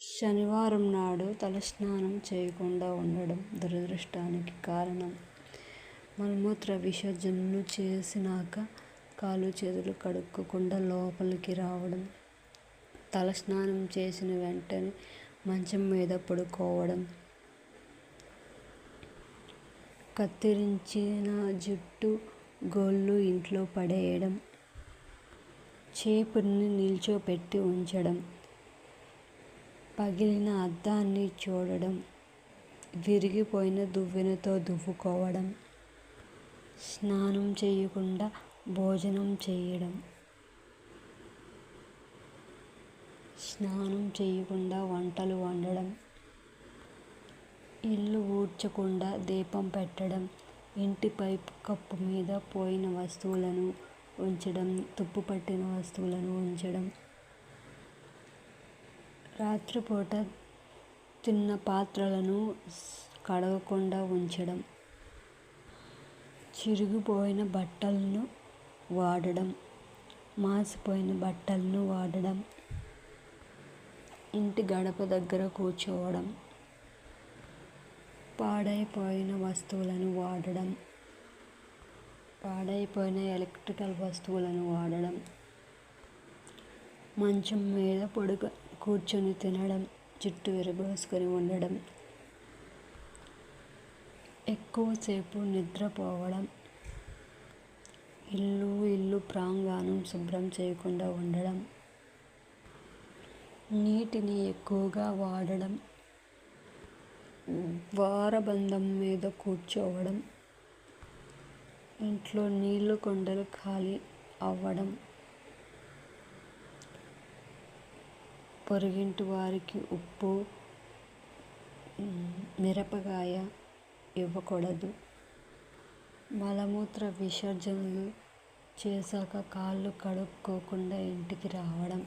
శనివారం నాడు తలస్నానం చేయకుండా ఉండడం దురదృష్టానికి కారణం. మలమూత్ర విసర్జనలు చేసినాక కాళ్ళు చేతులు కడుక్కోకుండా లోపలికి రావడం. తలస్నానం చేసిన వెంటనే మంచం మీద పడుకోవడం. కత్తిరించిన జుట్టు, గోళ్ళు ఇంట్లో పడేయడం. చీపురుని నిల్చోపెట్టి ఉంచడం. పగిలిన అద్దాన్ని చూడడం. విరిగిపోయిన దువ్వెనతో దువ్వుకోవడం. స్నానం చేయకుండా భోజనం చేయడం. స్నానం చేయకుండా వంటలు వండడం. ఇల్లు ఊడ్చకుండా దీపం పెట్టడం. ఇంటి పైపు కప్పు మీద పోయిన వస్తువులను ఉంచడం. తుప్పుపట్టిన వస్తువులను ఉంచడం. రాత్రిపూట తిన్న పాత్రలను కడగకుండా ఉంచడం. చిరిగిపోయిన బట్టలను వాడడం. మాసిపోయిన బట్టలను వాడడం. ఇంటి గడప దగ్గర కూర్చోవడం. పాడైపోయిన వస్తువులను వాడడం. పాడైపోయిన ఎలక్ట్రికల్ వస్తువులను వాడడం. మంచం మీద కూర్చొని తినడం. జుట్టు విరబోసుకొని ఉండడం. ఎక్కువసేపు నిద్రపోవడం. ఇల్లు ఇల్లు ప్రాంగణం శుభ్రం చేయకుండా ఉండడం. నీటిని ఎక్కువగా వాడడం. ద్వారబంధం మీద కూర్చోవడం. ఇంట్లో నీళ్ళు కొండలు ఖాళీ అవ్వడం. పొరుగింటి వారికి ఉప్పు, మిరపకాయ ఇవ్వకూడదు. మలమూత్ర విసర్జనలు చేశాక కాళ్ళు కడుక్కోకుండా ఇంటికి రావడం.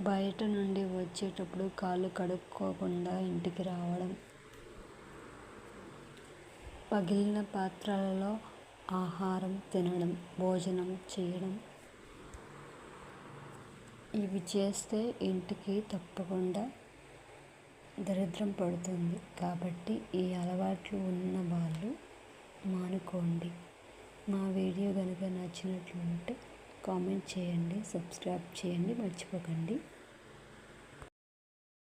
బయట నుండి వచ్చేటప్పుడు కాళ్ళు కడుక్కోకుండా ఇంటికి రావడం. పగిలిన పాత్రలలో ఆహారం తినడం, భోజనం చేయడం. ఇవి చేస్తే ఇంటికి తప్పకుండా దరిద్రం పడుతుంది. కాబట్టి ఈ అలవాట్లు ఉన్న వాళ్ళు మానుకోండి. మా వీడియో గనుక నచ్చినట్లుంటే కామెంట్ చేయండి. సబ్స్క్రైబ్ చేయండి మర్చిపోకండి.